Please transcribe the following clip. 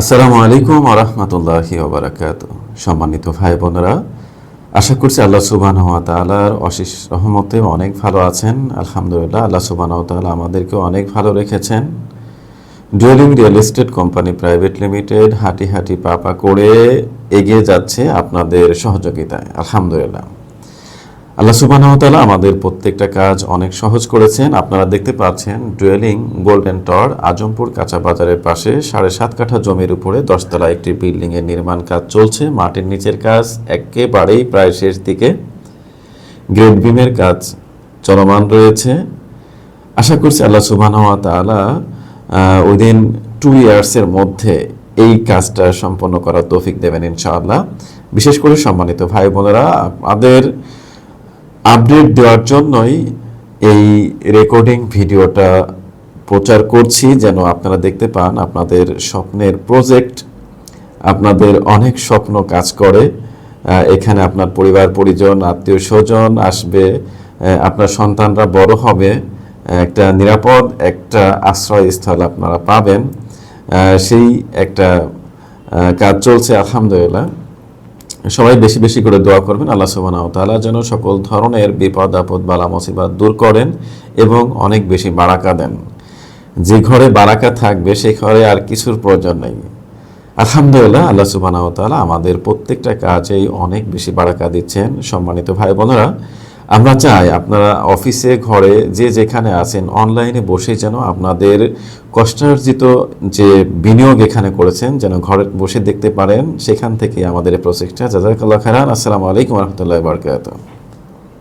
আসসালামু আলাইকুম আরহামতুল্লাহি ওবরাকাত সম্মানিত ভাই বোনেরা, আশা করছি আল্লাহ সুবাহ তালার অশেষ রহমতে অনেক ভালো আছেন। আলহামদুলিল্লাহ, আল্লাহ সুবাহ তালা আমাদেরকে অনেক ভালো রেখেছেন। Dwelling real estate company private limited হাঁটি হাঁটি পাপা করে এগিয়ে যাচ্ছে আপনাদের সহযোগিতায়। আলহামদুলিল্লাহ। আল্লাহ সুবাহতালা আমাদের প্রত্যেকটা কাজ অনেক সহজ করেছেন। আপনারা দেখতে পাচ্ছেন ডুয়েলিং গোল্ডেন টর আজমপুর কাঁচা বাজারের পাশে সাড়ে সাত কাঠা জমির উপরে দশতলা একটি বিল্ডিং এর নির্মাণ কাজ চলছে। মাটির নিচের কাজ একেবারেই প্রায় শেষ দিকে। গ্রেড বিমের কাজ চলমান রয়েছে। আশা করছি আল্লাহ সুবাহ উইদিন টু ইয়ার্সের মধ্যে এই কাজটা সম্পন্ন করার তৌফিক দেবেন ইনশাআল্লাহ। বিশেষ করে সম্মানিত ভাই বোনেরা আমাদের আপডেট দেওয়ার জন্যই এই রেকর্ডিং ভিডিওটা প্রচার করছি, যেন আপনারা দেখতে পান আপনাদের স্বপ্নের প্রজেক্ট। আপনাদের অনেক স্বপ্ন কাজ করে। এখানে আপনার পরিবার, পরিজন, আত্মীয় স্বজন আসবে। আপনার সন্তানরা বড় হবে। একটা নিরাপদ, একটা আশ্রয়স্থল আপনারা পাবেন। সেই একটা কাজ চলছে, আলহামদুলিল্লাহ। সবাই বেশি বেশি করে দোয়া করবেন। আল্লাহ ওয়া তাআলা যেন সকল ধরনের বিপদ, আপদ, বালা, মুসিবত দূর করেন এবং অনেক বেশি বারাকা দেন। যে ঘরে বারাকা থাকবে সেই ঘরে আর কিছুর প্রয়োজন নেই। আলহামদুলিল্লাহ আল্লাহ ওয়া তাআলা আমাদের প্রত্যেকটা কাজেই অনেক বেশি বারাকা দিচ্ছেন। সম্মানিত ভাই বোনেরা আমরা চাই আপনারা অফিসে, ঘরে, যে যেখানে আছেন, অনলাইনে বসে যেন আপনাদের কষ্টার্জিত যে বিনিয়োগ এখানে করেছেন, যেন ঘরে বসে দেখতে পারেন, সেখান থেকে আমাদের এই প্রসেসটা। জাজাকাল্লাহ খারান আসসালামু আলাইকুম রহমতুল্লাহ বারকাত